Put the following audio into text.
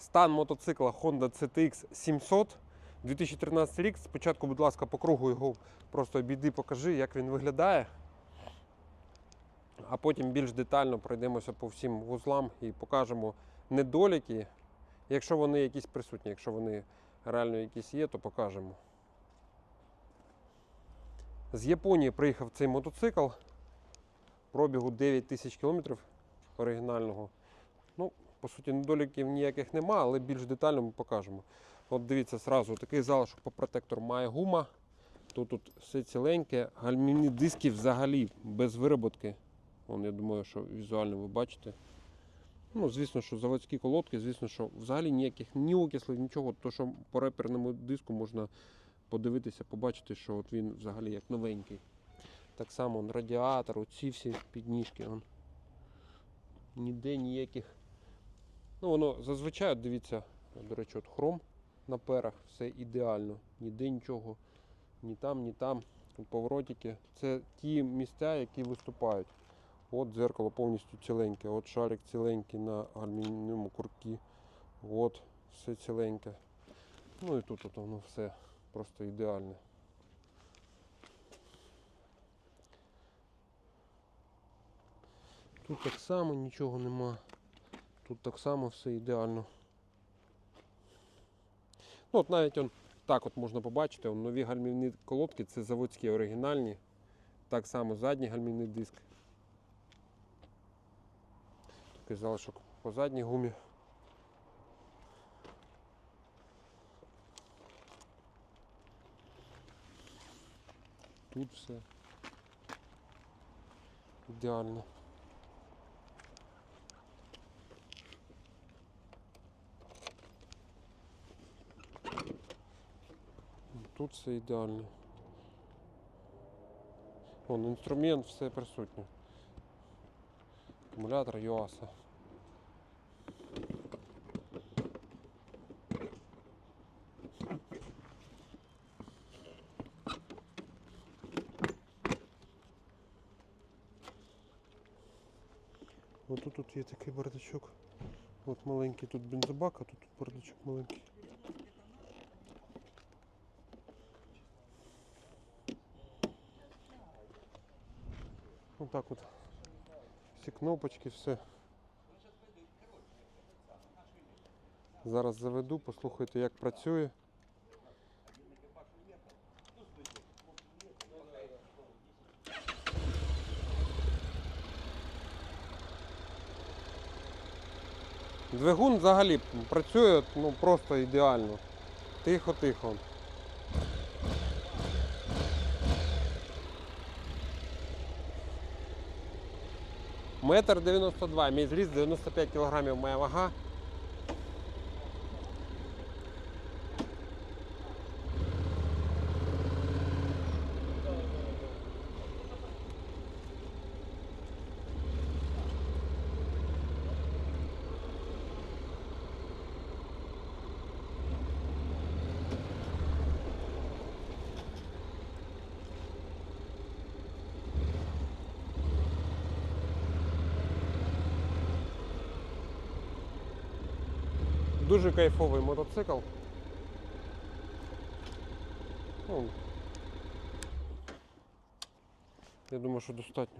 Стан мотоцикла Honda CTX 700 2013 рік. Спочатку, будь ласка, по кругу його просто обійди, покажи, як він виглядає. А потім більш детально пройдемося по всім вузлам і покажемо недоліки. Якщо вони якісь присутні, якщо вони реально якісь є, то покажемо. З Японії приїхав цей мотоцикл. Пробігу 9 тисяч кілометрів оригінального. По суті, недоліків ніяких нема, але більш детально ми покажемо. От дивіться, зразу такий залишок по протектору має гума. Тут, тут все ціленьке, гальмівні диски взагалі без вироботки. Вон, я думаю, що візуально ви бачите. Ну, звісно, що заводські колодки, звісно, що взагалі ніяких ні окислів, нічого. То, що по реперному диску можна подивитися, побачити, що от він взагалі як новенький. Так само он, радіатор, оці всі підніжки. Он. Ніде ніяких. Ну, воно зазвичай, дивіться, до речі, от хром на перах, все ідеально. Ніде нічого, ні там, ні там. Поворотики. Це ті місця, які виступають. От дзеркало повністю ціленьке, от шарик ціленький на алюмінієвому куркі. От, все ціленьке. Ну і тут от воно все просто ідеальне. Тут так само нічого нема. Тут так само все ідеально. Ну, от навіть он, так от можна побачити, он, нові гальмівні колодки, це заводські оригінальні. Так само задній гальмівний диск. Такий залишок по задній гумі. Тут все ідеально. Тут все ідеально. Вон інструмент, все присутнє. Акумулятор ЮАСа. Ось тут є такий бардачок. От маленький тут бензобак, а тут бардачок маленький. Отак от. Всі кнопочки, все. Зараз заведу, послухайте, як працює. Двигун взагалі працює ну, просто ідеально. Тихо-тихо. Метр 92, мій зріст 95 кг моя вага. Дуже кайфовий мотоцикл. Ну, я думаю, що достатньо.